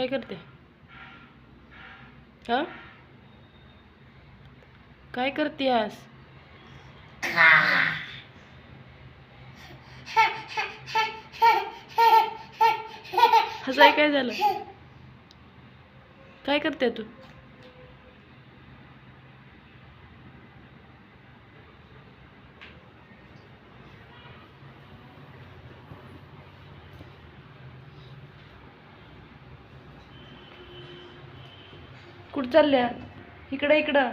काय करते? हा? काय करते आज? हसाय काय झालं? काय करते तू? कुठं चालल्या? इकडं इकडं.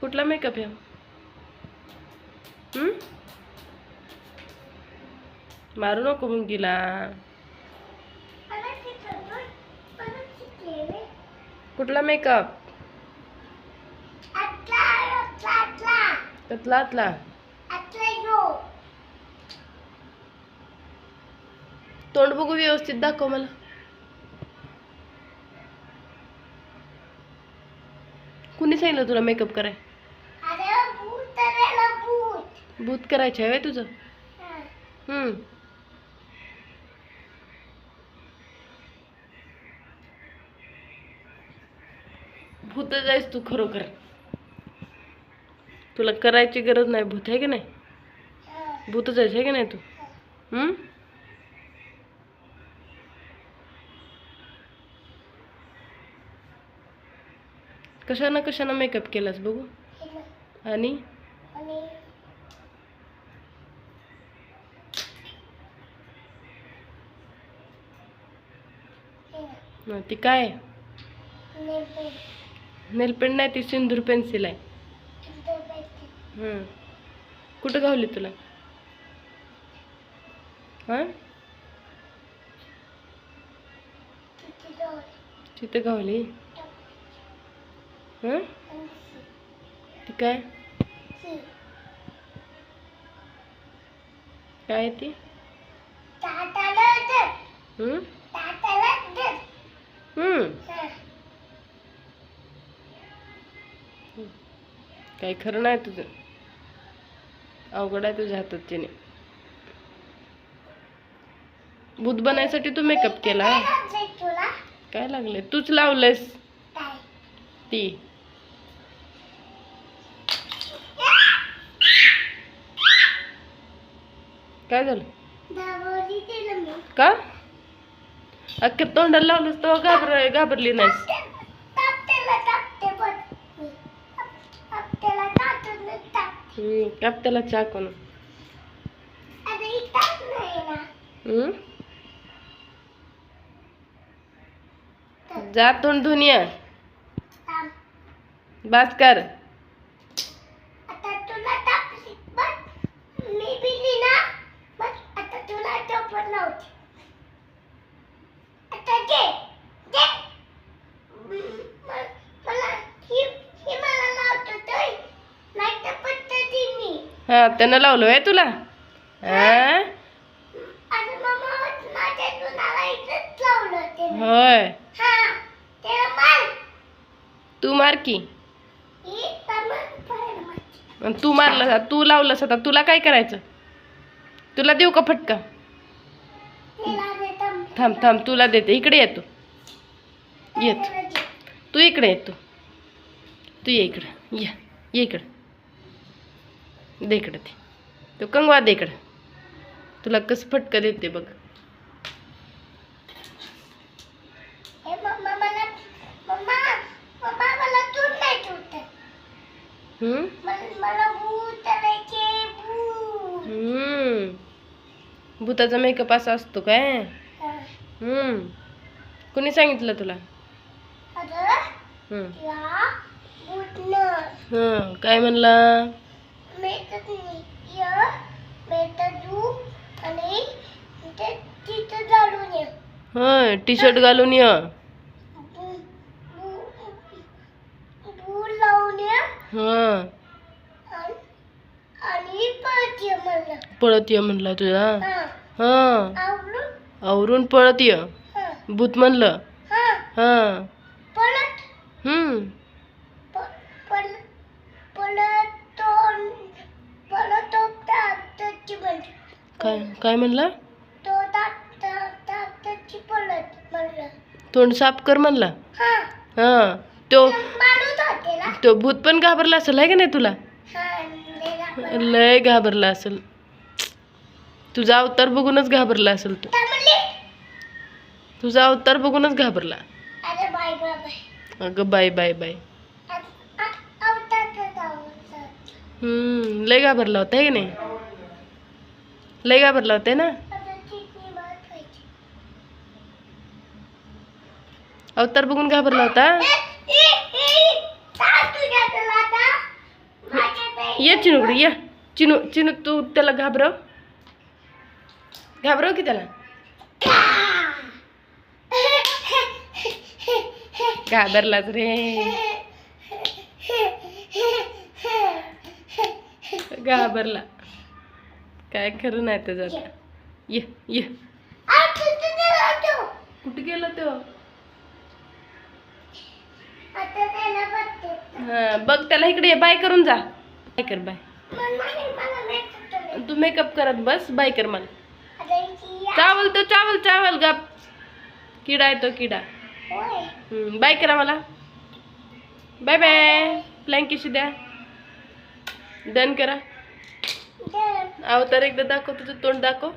कुठला मेकअप आहे? हम्म? मारू नको मुंगीला. कुठला मेकअप त्यातला आतला तोंड बघू व्यवस्थित दाखव मला. कुणी सांगितलं तुला मेकअप कराय? भूत करायचं आहे तुझं? हम्म. भूत जायस तू खरोखर. तुला करायची गरज नाही भूत आहे की नाही? भूत जायचं आहे की नाही तू? हम्म कशानं कशानं मेकअप केलास बघू? आणि? ती काय आहे? नेल पेंट नाही ती सिंदूर पेन्सिल आहे. कुठं गावली तुला? हां? तिथं गावली? ती काय? काय आहे ती हं? काही खरं नाही तुझं. अवघड आहे तुझ्या हातात तिने भूत बनायसाठी तू मेकअप केला? काय लागले तूच लावलंयस. ती. काय झालं? का? अख्ख्या तोंडाला लावलंस तर घाबर घाबरली नाहीस. हम्म, काप त्याला चाकून हम्म? जा तोंड धुनिया बास कर आता तुला टाकली बस मी बिली ना बस आता तुला टोपत नव्हती आता जे जे म- मला ही ही मला लावतो तर नाही तर पद्धती मी हा त्यानं लावलं आहे तुला? हा. होय. हा तू मार की. तू मारलं तू लावलंस आता तुला काय करायचं? तुला देऊ का फटका? थांब थांब तुला देते. इकडे येतो. येत तू इकडे येतो तू ये इकडं. ये ये इकडं. दे इकडं ते. तो कंगवा दे इकडं. तुला कसं फटका देते बघ. भूताचा मेकअप असा असतो काय? हम्म. कोणी सांगितलं तुला? काय म्हणला? मेटत नाही य दू आणि ते तिथं जाळून ये होय टी शर्ट घालून ये. लावून ये हं. आणि पळत ये म्हणला तुझा. हा. हं आवरून पळत ये. हा. भूत म्हणलं. हा. हं. हम्म. काय काय म्हणला? तोंड साफ कर म्हणला? हा. तो तो भूत पण घाबरला असेल आहे का नाही तुला? लय घाबरला. असेल. तुझा अवतार बघूनच घाबरला असेल तो. तुझा अवतार बघूनच घाबरला. अगं बाय बाय बाय लय घाबरला होता आहे की नाही? लय घाबरला होते ना? अवतार बघून घाबरला होता? ये चिनुकडे ये. चिनू चिनू तू त्याला घाबरव. घाबरव की त्याला? घाबरलाच रे. घाबरला. काय खरं नाही त्याचं आता ये ये. कुठे गेला तो. हा बघ त्याला इकडे बाय करून जा. बाय कर बाय. तू मेकअप करत बस बाय कर मला. चावल तो चावल चावल गप. किडा आहे तो किडा. बाय करा मला. Bye bye. प्लँकेशी द्या. डन करा. अवतार एकदा दाखव तुझं तोंड दाखव.